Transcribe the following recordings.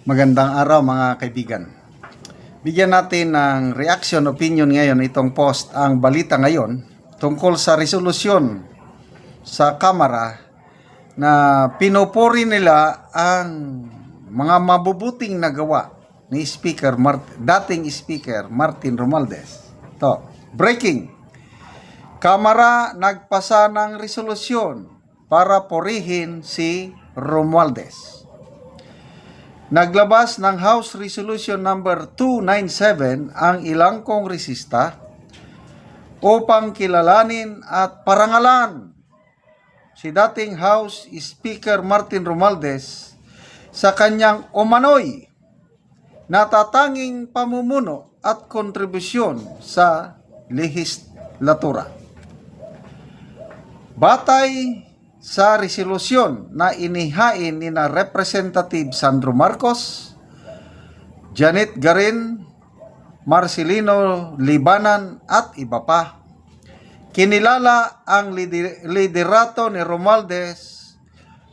Magandang araw mga kaibigan. Bigyan natin ng reaction, opinion ngayon itong post ang balita ngayon tungkol sa resolusyon sa Kamara na pinupuri nila ang mga mabubuting nagawa ni Speaker Mart- dating Speaker Martin Romualdez. To, breaking. Kamara nagpasa ng resolusyon para purihin si Romualdez. Naglabas ng House Resolution number 297 ang ilang kongresista upang kilalanin at parangalan si dating House Speaker Martin Romualdez sa kanyang umano'y natatanging pamumuno at kontribusyon sa lehislatura. Batay sa resolusyon na inihain ni na Representative Sandro Marcos, Janet Garin, Marcelino Libanan at iba pa. Kinilala ang lider- liderato ni Romualdez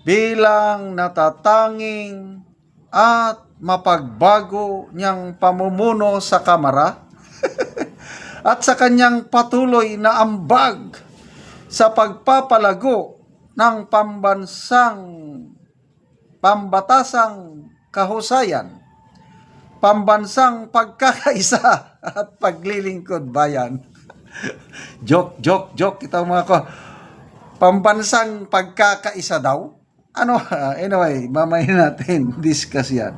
bilang natatanging at mapagbago niyang pamumuno sa Kamara at sa kanyang patuloy na ambag sa pagpapalago ng pambansang pambatasang kahusayan, pambansang pagkakaisa at paglilingkod bayan. joke, joke, joke ito mga ko. Pambansang pagkakaisa daw? Ano? Anyway, mamaya natin discuss yan.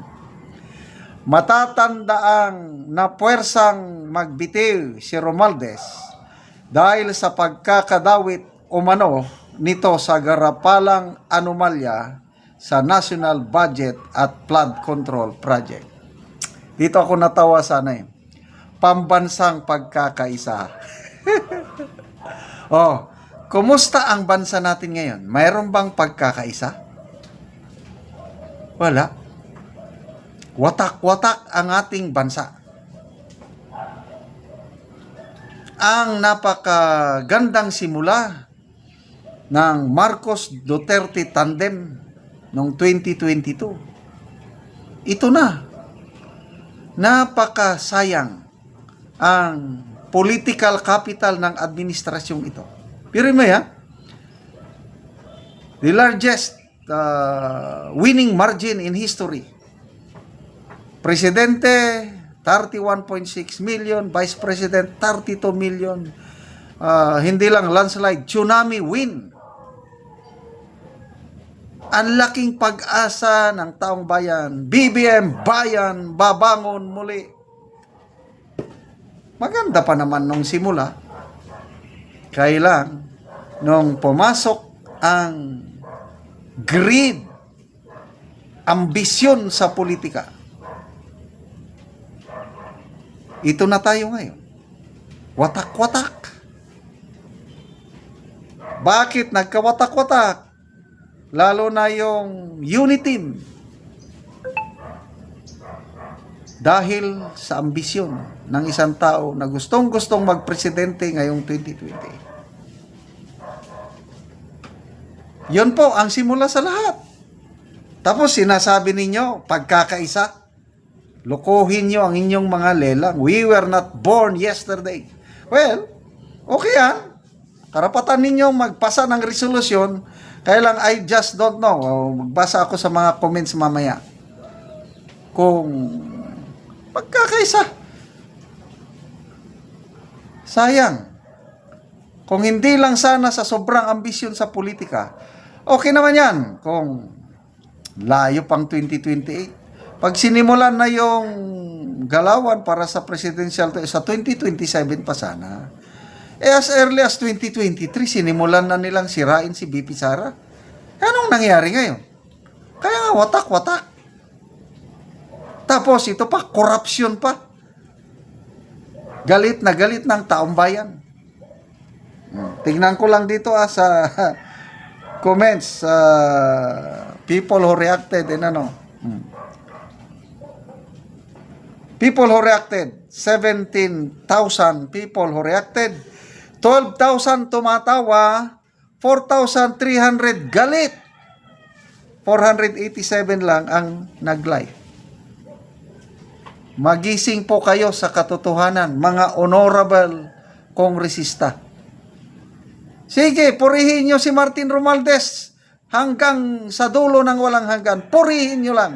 Matatandaang na puwersang magbitiw si Romualdez dahil sa pagkakadawit umano nito sa garapalang anomalya sa National Budget at Flood Control Project. Dito ako natawa sana eh. Pambansang pagkakaisa. oh, kumusta ang bansa natin ngayon? Mayroon bang pagkakaisa? Wala. Watak-watak ang ating bansa. Ang napakagandang simula ng Marcos Duterte tandem noong 2022. Ito na. Napakasayang ang political capital ng administrasyong ito. Pero mo ya, the largest uh, winning margin in history. Presidente, 31.6 million. Vice President, 32 million. Uh, hindi lang landslide, tsunami win. Ang laking pag-asa ng taong bayan. BBM Bayan, babangon muli. Maganda pa naman nung simula. Kailang, nung pumasok ang greed, ambisyon sa politika, ito na tayo ngayon. Watak-watak. Bakit nagkawatak-watak? Lalo na yung unity dahil sa ambisyon ng isang tao na gustong-gustong magpresidente ngayong 2020. Yun po ang simula sa lahat. Tapos sinasabi ninyo, pagkakaisa, Lokohin nyo ang inyong mga lelang. We were not born yesterday. Well, okay yan. Karapatan ninyong magpasa ng resolusyon. Kaya lang, I just don't know. O, Magbasa ako sa mga comments mamaya. Kung pagkakaisa. Sayang. Kung hindi lang sana sa sobrang ambisyon sa politika, okay naman yan. Kung layo pang 2028. Pag sinimulan na yung galawan para sa presidential sa 2027 pa sana. Eh as early as 2023, sinimulan na nilang sirain si BP Sara. Anong nangyari ngayon? Kaya nga, watak-watak. Tapos ito pa, corruption pa. Galit na galit ng taong bayan. Hmm, Tingnan ko lang dito ah, sa comments sa people who reacted and ano. Hmm. People who reacted, 17,000 people who reacted, 12,000 tumatawa, 4,300 galit. 487 lang ang nag-like. Magising po kayo sa katotohanan, mga honorable kongresista. Sige, purihin nyo si Martin Romualdez hanggang sa dulo ng walang hanggan. Purihin nyo lang.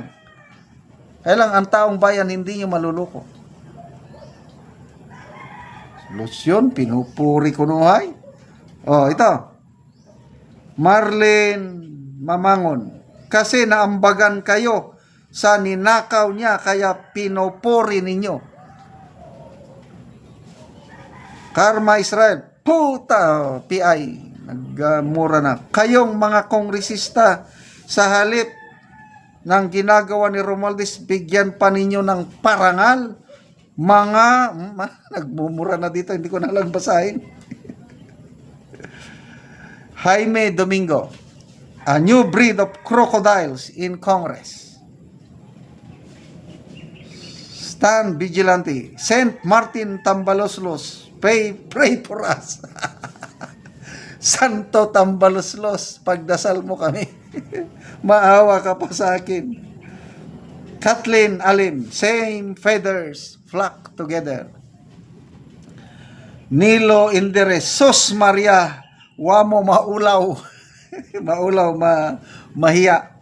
Kaya lang, ang taong bayan hindi nyo maluluko. Solusyon, pinupuri ko nuhay. Oh, ito. Marlene Mamangon. Kasi naambagan kayo sa ninakaw niya, kaya pinupuri ninyo. Karma Israel. Puta, PI. Nagmura na. Kayong mga kongresista sa halip ng ginagawa ni Romualdez, bigyan pa ninyo ng parangal. Mga, ma, nagmumura na dito, hindi ko na lang basahin. Jaime Domingo, a new breed of crocodiles in Congress. Stan Vigilante, Saint Martin Tambaloslos, pray, pray for us. Santo Tambaloslos, pagdasal mo kami. Maawa ka pa sa akin. Kathleen Alim, same feathers flock together. Nilo Indires, Sos Maria, wamo maulaw. maulaw, ma, mahiya.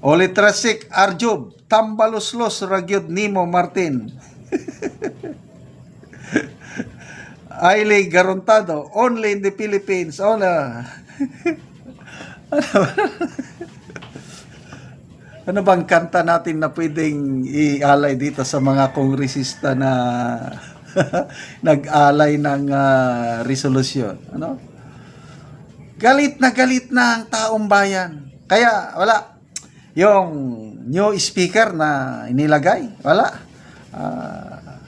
Olitrasik Arjub, Tambaluslos Ragyod Nimo Martin. Ailey Garontado, only in the Philippines. Oh, na. ano bang kanta natin na pwedeng ialay dito sa mga kongresista na nag-alay ng ah, resolusyon? Ano? Galit na galit na ang taong bayan. Kaya wala. Yung new speaker na inilagay, wala. Ah,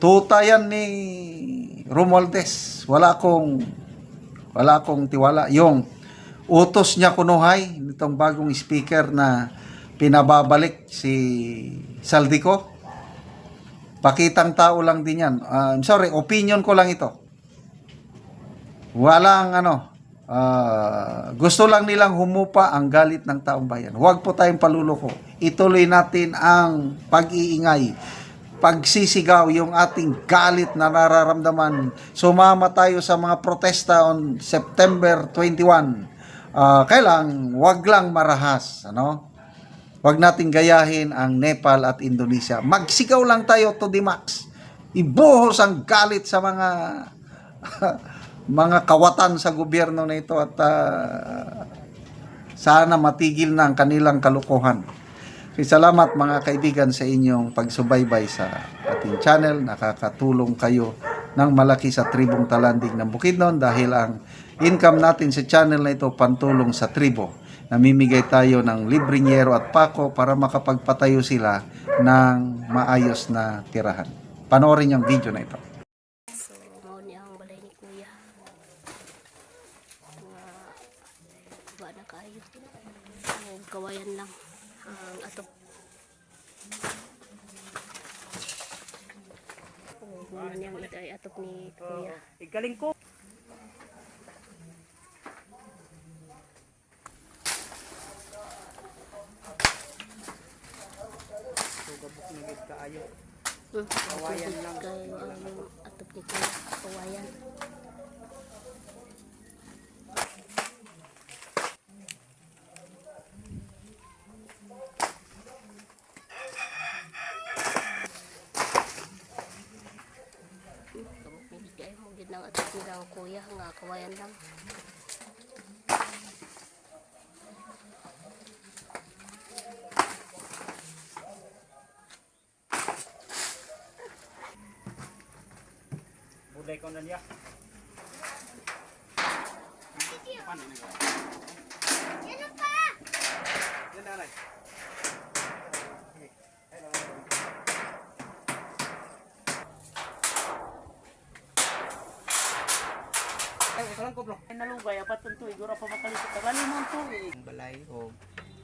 tuta yan ni Romualdez. Wala akong wala akong tiwala. Yung utos niya kunuhay nitong bagong speaker na pinababalik si Saldico. Pakitang tao lang din yan. Ah, I'm sorry, opinion ko lang ito. Walang ano, ah, gusto lang nilang humupa ang galit ng taong bayan. Huwag po tayong paluloko. Ituloy natin ang pag-iingay. Pagsisigaw yung ating galit na nararamdaman. Sumama tayo sa mga protesta on September 21. Ah, kailang wag lang marahas, ano? Wag nating gayahin ang Nepal at Indonesia. Magsigaw lang tayo to the max. Ibuhos ang galit sa mga mga kawatan sa gobyerno na ito at ah, sana matigil na ang kanilang kalukuhan. Salamat mga kaibigan sa inyong pagsubaybay sa ating channel. Nakakatulong kayo ng malaki sa tribong talandig ng Bukidnon dahil ang income natin sa channel na ito pantulong sa tribo. Namimigay tayo ng libreng yero at pako para makapagpatayo sila ng maayos na tirahan. Panoorin yung video na ito. So, mao ni ang balay ni Kuya. Mga ba na kayo. O, kawayan lang ang atop. O, muna niyang ito ay atop ni Kuya. Igaling ko. Sugabok na gid kaayo. Kawayan lang. Kayo ang atop ni Kuya. Kawayan. Hmm, kabuk ni Kayo mo gid nang atop ni ang Kuya nga kawayan lang. Bulay ko na niya. Yan nanay. Ay, ito lang ko bro. Ay, nalugay, apat ng tuig, ura pa makalisip. Tagali mo ang tuig. balay o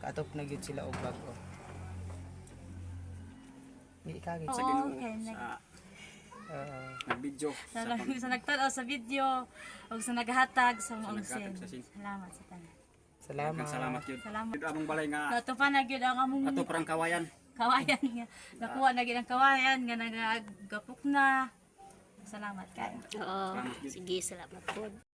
katop na gyud sila og bago. Di kagi sa Oo, okay. Nag, uh, Video. sa, sa nagtanaw sa video, o sa naghatag sa mga ungsin. Salamat sa tanan. salamat. Salamat yun. Salamat. Yun among balay nga Nato pa na gyud ang among ato parang kawayan. kawayan nga nakuha na gid ang kawayan nga nagagapok na. Salamat kayo. Oo, sige, salamat po.